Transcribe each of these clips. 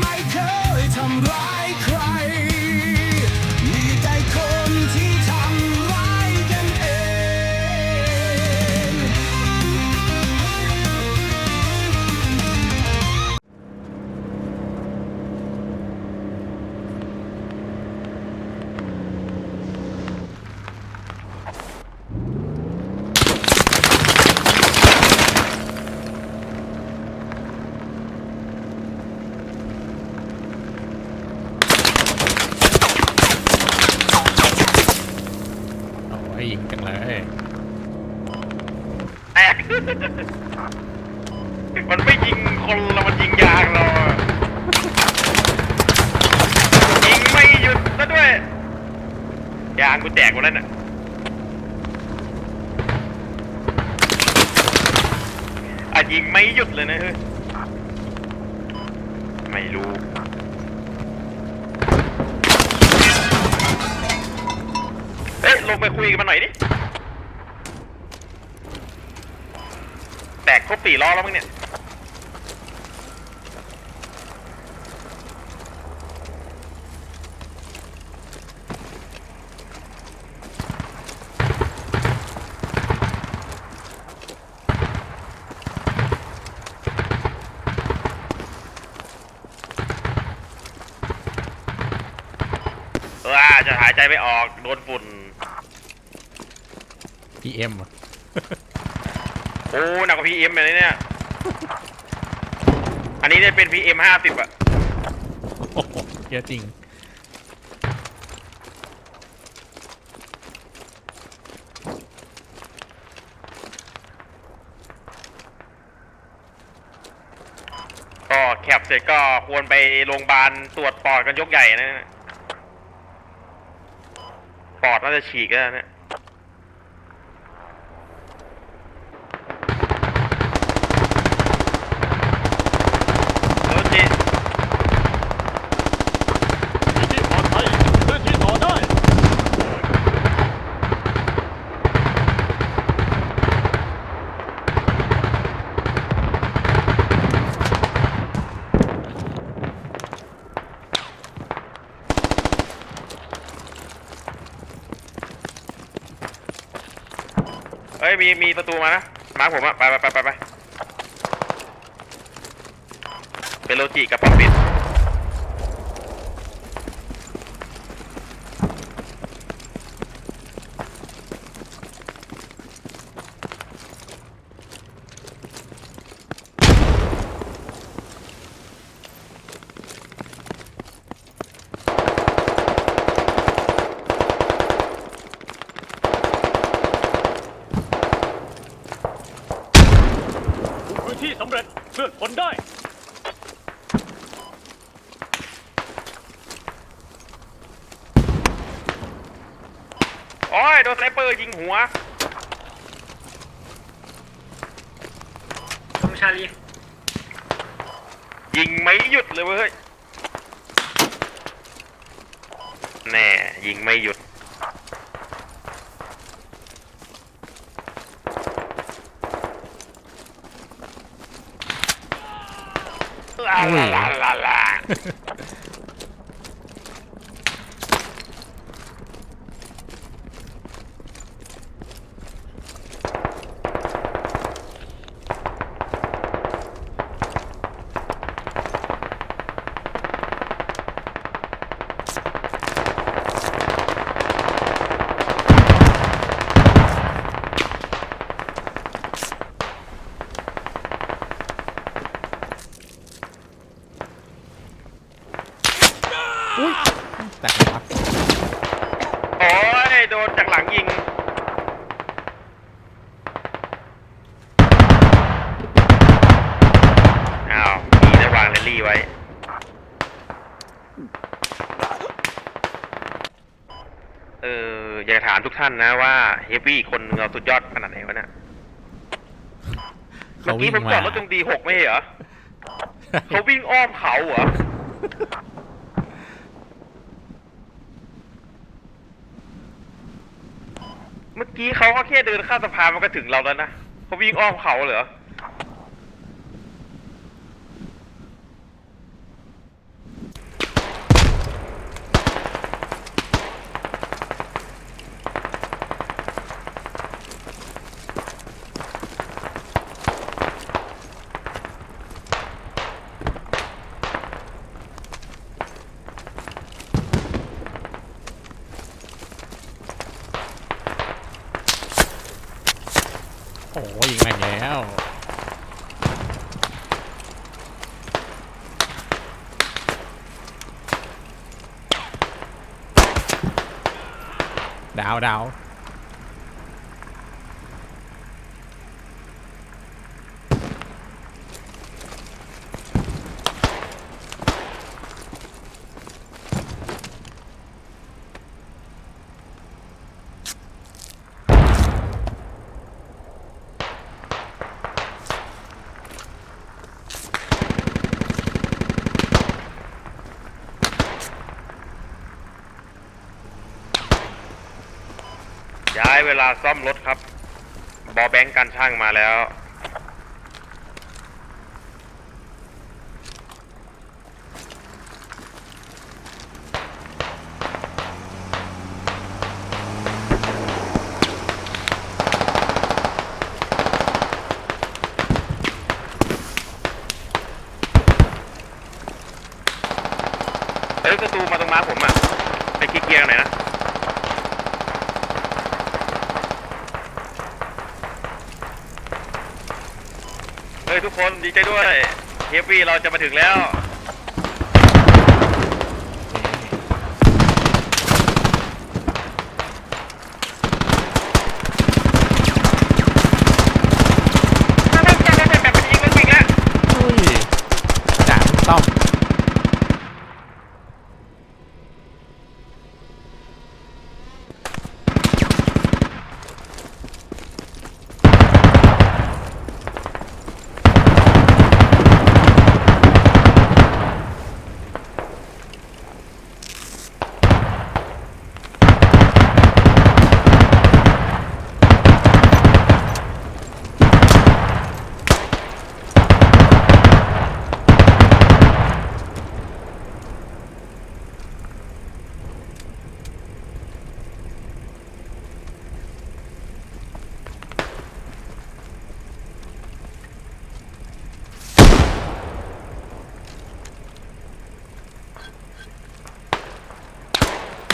ไม่เคยทำร้าย คนละมันยิงยางเราอะยิงไม่หยุดซะด้วย ยางกูแตกหมดแล้วน่ะอะยิงไม่หยุดเลยนะเฮ้ยไม่รู้เอ๊ะลงไปคุยกันมาหน่อยดิ แตกครบสี่ล้อแล้วมั้งเนี่ย ว้าจะหายใจไม่ออกโดนฝุ่นพีเอ็มโอ้หนักกว่าพีเอ็มเลยเนี่ย อันนี้เนี่ยเป็นพีเอ็มห้าสิบอะโอ้โหเยอะจริง ก็แคปเสร็จก็ควรไปโรงพยาบาลตรวจปอดกันยกใหญ่นะเนี่ย ปอดน่าจะฉีกแล้วเนี่ย ยมีมีประตูมานะมาผมอะไปไปไปไปไปเป็นโลจิกับปอมปิดทุกพื้นที่สำเร็จเคลื่อนพลได้ โอ้ ยโดนสไนเปอร์ยิงหัวตรงชาลียิงไม่หยุดเลยเว้ยแน่ยิงไม่หยุด ลาลาลาลาลาแต่ครับ โอ้ย โดนจากหลังยิง อ้าว มีได้วางแรลลี่ไว้ เออ อยากถามทุกท่า นนะว่าเฮฟวี่คนหนึงเราสุดยอดขนาดไหนวะเนี่ยเมื่เขาอกี้วิ่งผมมาจอดรถตรงดีหกไม่ใช่เหรอเขาวิ่งอ้อมเขาเหรอเมื่อกี้เขาก็แค่เดินข้ามสะพานมันก็ถึงเราแล้วนะเขาวิ่งอ้อมเขาเหรอ โอ้โหยิงแม่งแล้ว ดาว ลาซ่อมรถครับ บอแบงค์การช่างมาแล้ว เอ้ยประตูมาตรงม้าผมอะ ไปคลิกเกียร์กันหน่อยนะ เฮ้ย ทุกคนดีใจด้วยเฮฟวี่เราจะมาถึงแล้ว มันยิงมันวิ่งแล้ว อุ้ยจ่าเพิ่งซ่อม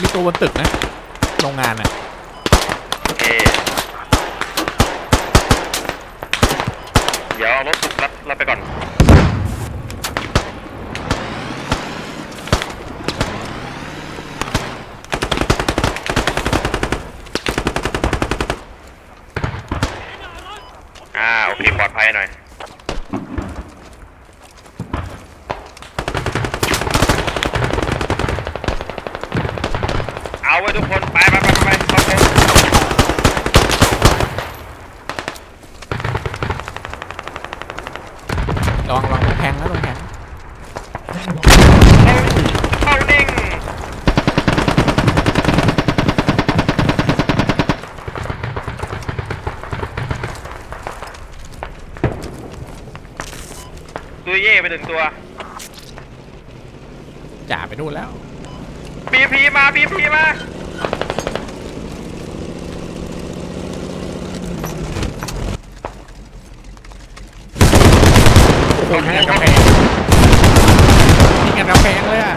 มี ตัวบนตึกนะ โรงงานอะอเค เดี๋ยวเอารถรับรับไปก่อน อ่า โอเค ปลอดภัยหน่อย เอา ไว้ทุกคน ไปไปไปไปเข้าไประวังระวังแพงนะตรงแพงเข้านิ่งตัวเย่ไปหนึ่งตัว จ่าไปนู่นแล้วพีพีมาพีพีมา โอ้โหยิงกันกำแพงยิงกันกำแพงเลยอะ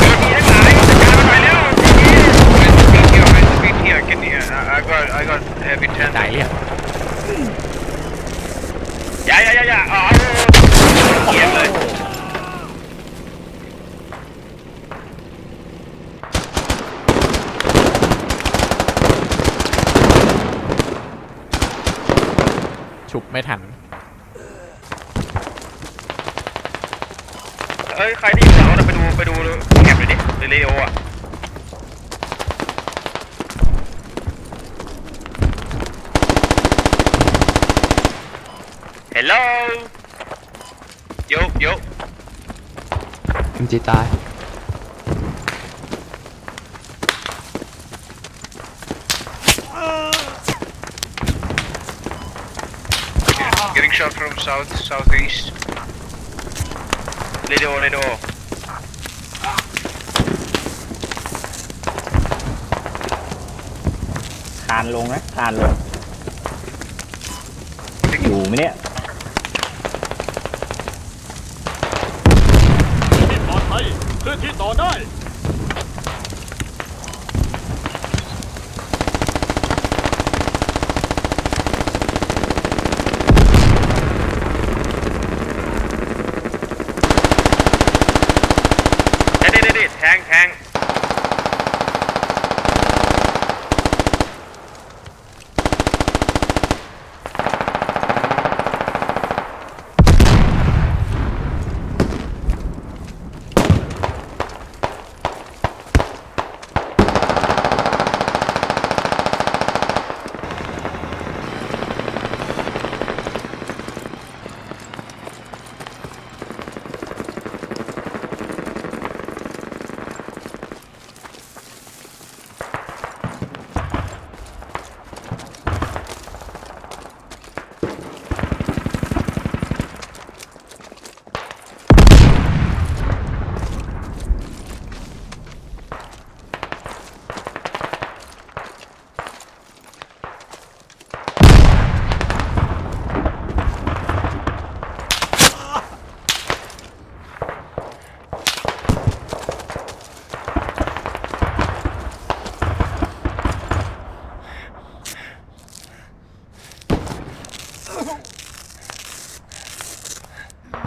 พีพีทั้งหลายจัดการมันหน่อยเร็วพีพี I got, I got heavy 10. จ่ายเรียก อย่าอย่าอย่าอย่าอ๋อเกียบเลย ฉุบ ไม่ทัน เอ้ยใครที่อยู่หลังรถอะไปดูไปดูแคปเลยดิเรโออะ Hello โยโยเอ็มจีตาย shot from south, southeast. เรดิโอเรดิโอคานลงนะคานลงอยู่ไหมเนี่ยที่ปลอดภัยเคลื่อนที่ต่อได้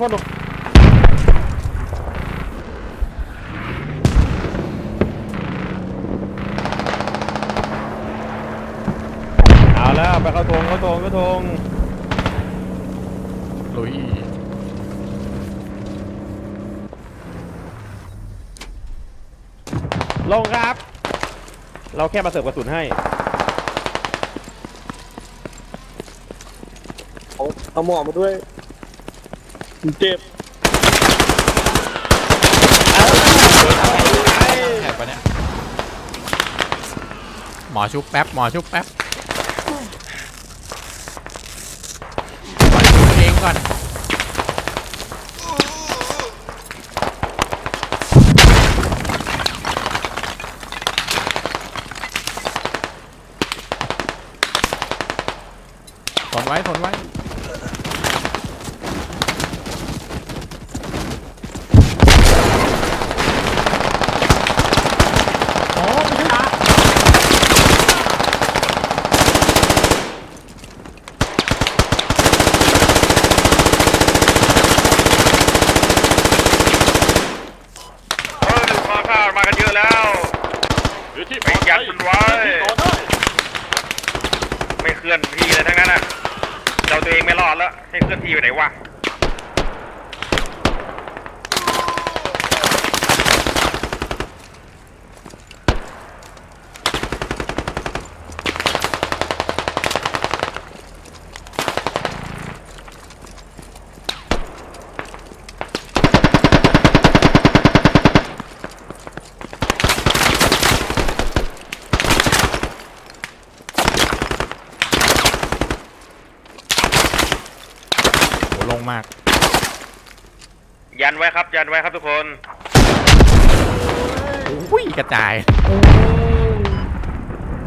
ปะพ่อหนุ่มเอาแล้วไปเข้าทงเข้าทงเข้าทงลุยลงครับ เราแค่มาเสิร์ฟกระสุนให้ เอาหมอมาด้วย เจ็บแหกปะเนี่ยหมอชุบแป๊บหมอชุบแป๊บปล่อชุบเองก่อนทนไว้ทนไว้ เฮ้ยมาข้าวมากันเยอะแล้ว คือที่ป ไม่ ลอด ยั ภั ด ย มันไว้ เคลื่อนที่ต่อได้ ไม่เคลื่อนที่เลยทั้งนั้นอะเราตัวเองไม่รอดแล้ว ให้ เคลื่อนที่ไปไหนวะ ยันไว้ครับ ยันไว้ครับทุกคนอุ้ยกระจาย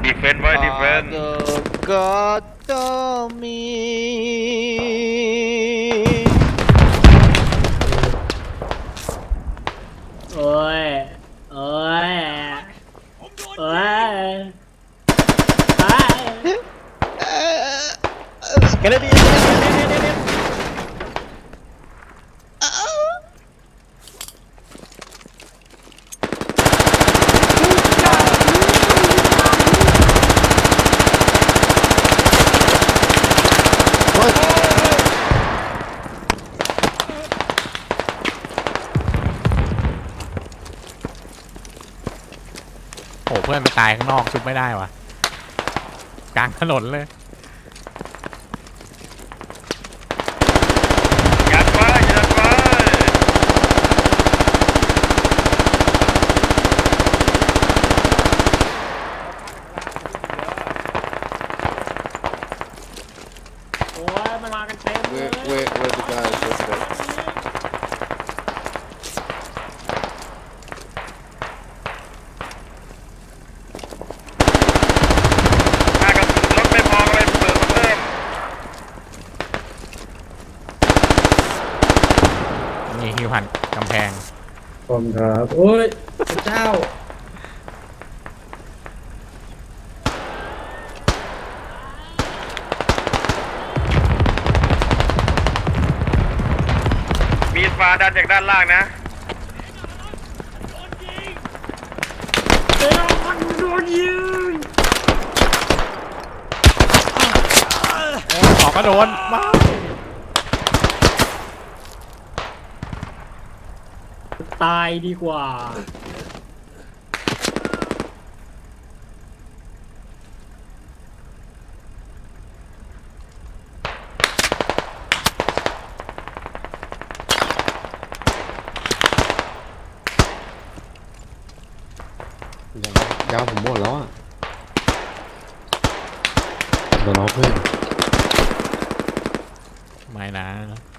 ดีเฟนไว้ดีเฟนก็ต้มีโอ้ยโอ้ยโอ้ยไป กันเลยดี โอ้เพื่อนไป ตายข้างนอกชุบไม่ได้วะกลางถนนเลยนไว้ยันไว้ โอ้ยมันมากันเต็มเลย where where the guys let's go ถ้ากระสุนรถไม่พอก็ไปเปิดมาเพิ่ม นี่ฮิว หันกำแพงผมครับโอ้ยพระเจ้ามีดฟ้าดันจากด้านล่างนะ โอ้หมอก็โดนว้า ตายดีกว่ายาวผมหมดแล้วอะโดนเอาเพื่อนไม่นะ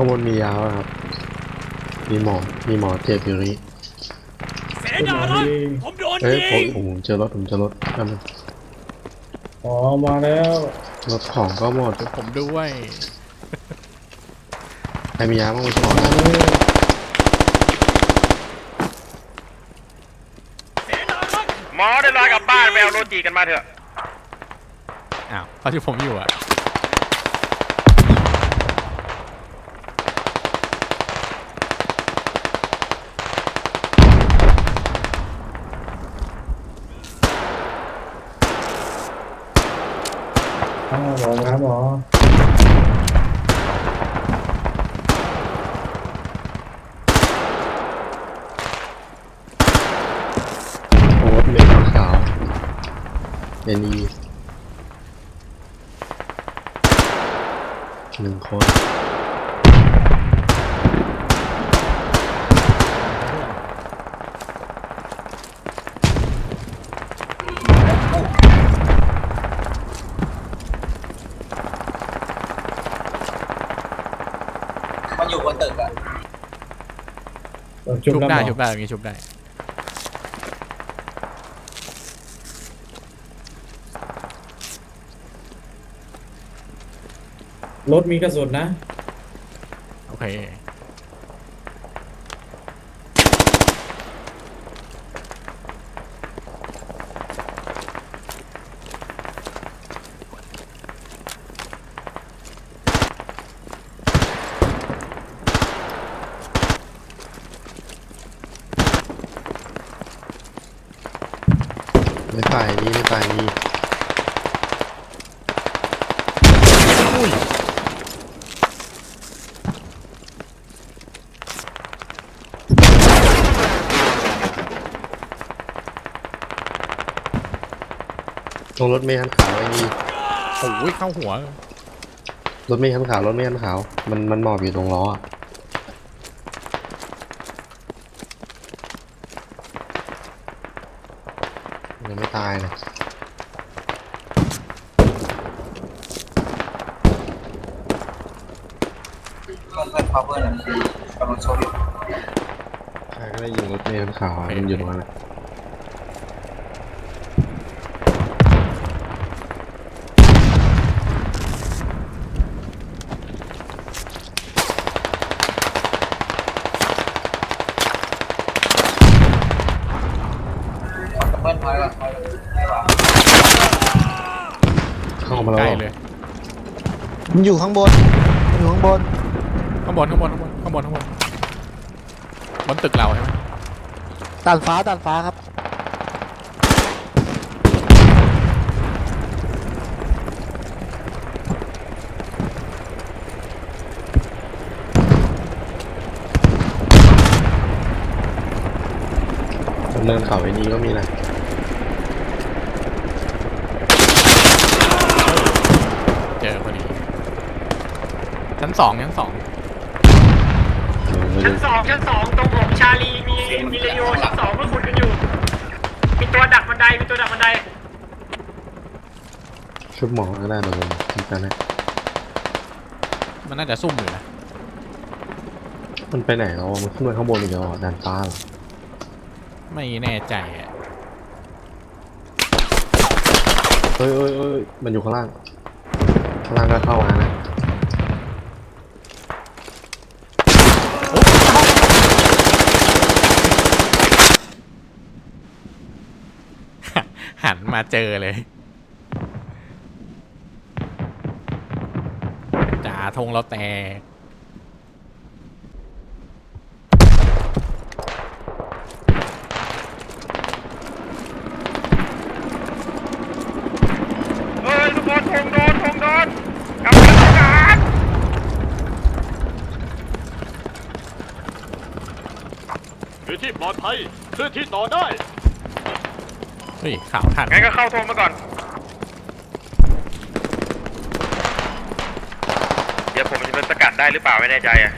ข้างบนมียาวอะครับ มีหมอ มีหมอเจ็บอยู่นี่เสนารักษ์ผมโดนเอ้ยยิผมงผมเจอรถผมเจอรถกันงอ๋อมาแล้วรถของก็หมดผมด้วยใครมียาบ้างไหมพี่หมอเสนารักษ์หมอได้ลอยกลับบ้านไปเอาโรจีกันมาเถอะอ้าวเขาที่ผมอยู่อะ หมอครับหมอโอ้รถเลนขาวเอ็นีหนึ่งคน ชุบแล้วได้หมอชุบได้อย่างงี้ชุบได้ รถมีกระสุนนะ โอเค ไม่ตายนี่ไม่ตายนี่ตรงรถเมล์คันขาวไอ้นี่โอ้ยเข้าหัว รถเมล์คันขาวรถเมล์คันขาว มันมันหมอบอยู่ตรงล้ออะ ยังไม่ตายเลยใครก็ได้ยิงรถเมล์คันขาวอะมันอยู่ตรงนั้นแหละ มาแล้วใกล้เหรอเลยมันอยู่ข้างบนมันอยู่ข้างบนข้างบนข้างบนข้างบนข้างบนข้างบนบนตึกเราใช่ไหมตันฟ้าตันฟ้าครับเนินเขาไอ้นี้ก็มีนะ เจอพอดีชั้ นสองชั้นสองเออไม่ชั้นรู้สองชั้นสองตรงผมชาลีมีมีเรโยชั้นสองเมื่อคุณกันอยู่ มีตัวดักบันไดมีตัวดักบันไดชุบหมอก็ได้นะผมทำกันนะมันน่าจะซุ่มอยู่นะมันไปไหนแล้วอะมันขึ้นไปข้างบนอีกแล้วอะดันฟ้าเหรอไม่แน่ใจอะเอ้ยเอ้ยเอ้ยมันอยู่ข้างล่างข้างล่างก็เข้ามานะ หัน มาเจอเลยจ่าธงเราแตกเอ้ยทุกคนทงโดนทงโดนกลับมาทำงานคือที่ปลอดภัยเคลื่อนที่ต่อได้ เฮ้ยข่าวทันงั้นก็เข้าทงมาก่อนเดี๋ยวผมจะเป็นสกัดได้หรือเปล่าไม่แน่ใจอะ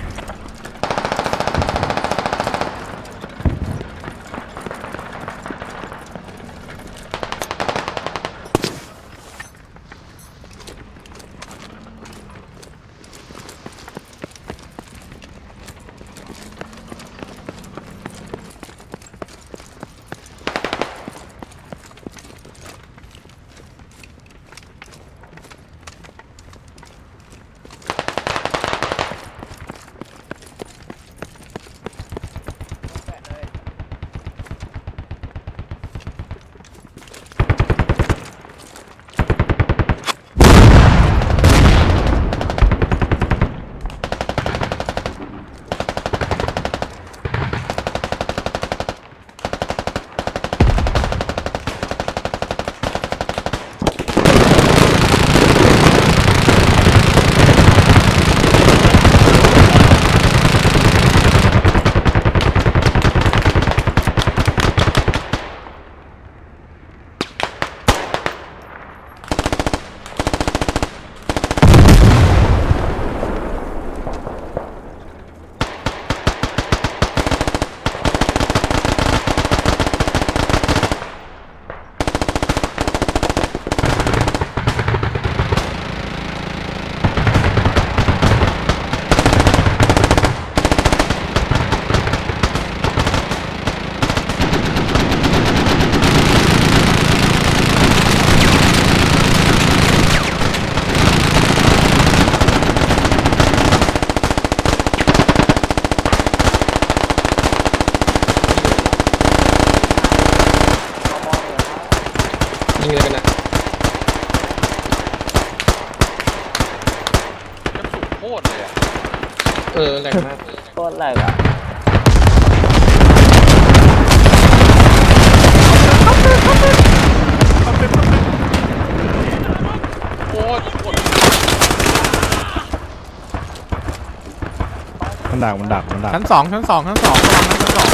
ดักมันดักมันดักชั้นสองชั้นสองชั้นสองระวังนะชั้นสอง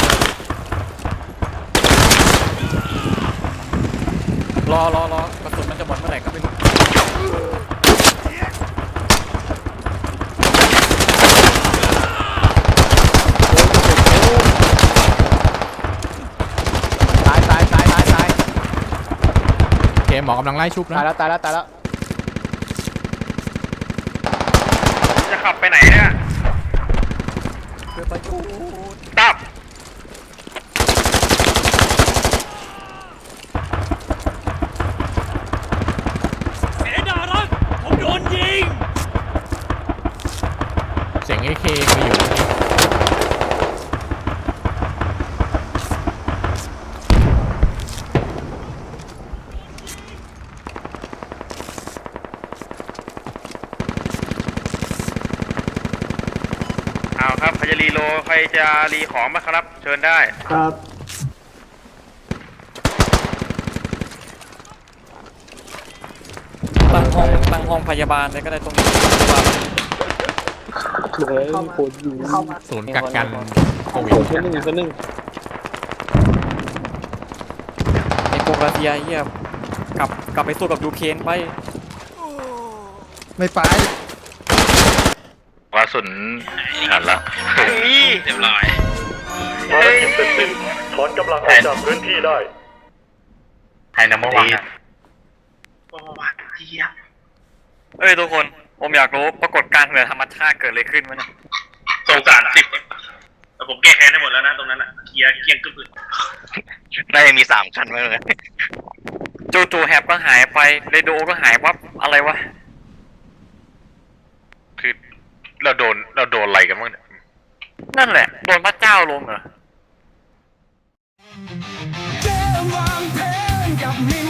รอรอรอกระสุนมันจะหมดเมื่อไหร่ก็ไม่รู้ตายตายตายตายตายโอเคหมอกำลังไล่ชุบนะ ตายแล้วตายแล้วตายแล้ว จะขับไปไหนเนี่ยตับ เสียง AK มาอยู่เอาครับใครจะรีโลใครจะรีของมาครับ เชิญได้ ครับตั้งห้องตั้งห้องพยาบาลเลยก็ได้ตรงนี้เลยคนอยู่ศูนย์กักกันโควิดคนชั้นหนึ่งชั้นหนึ่งไอ้พวกรัสเซียเฮียกลับกลับไปสู้กับยูเครนไปไม่ไปกระสุนหันละนี่เรียบร้อยภารกิจเสร็จสิ้นถอนกำลังออกจากพื้นที่ได้ ไฮนัมเบอร์วันเอ้ยทุกคน ผมอยากรู้ปรากฏการณ์เหนือธรรมชาติเกิดอะไรขึ้นวะเนี่ยตรงกลางสิบแต่ผมแก้แค้นได้หมดแล้วนะตรงนั้นอะเคลียร์เคียงกึ๊บเลยน่าจะมีสามคันไหมเลยจู่ๆแฮปก็หายไปเรโดก็หายวับอะไรวะคือเราโดนเราโดนอะไรกันบ้างเนี่ยนั่นแหละโดนพระเจ้าลงเหรอเกมวางเพลงกับมิน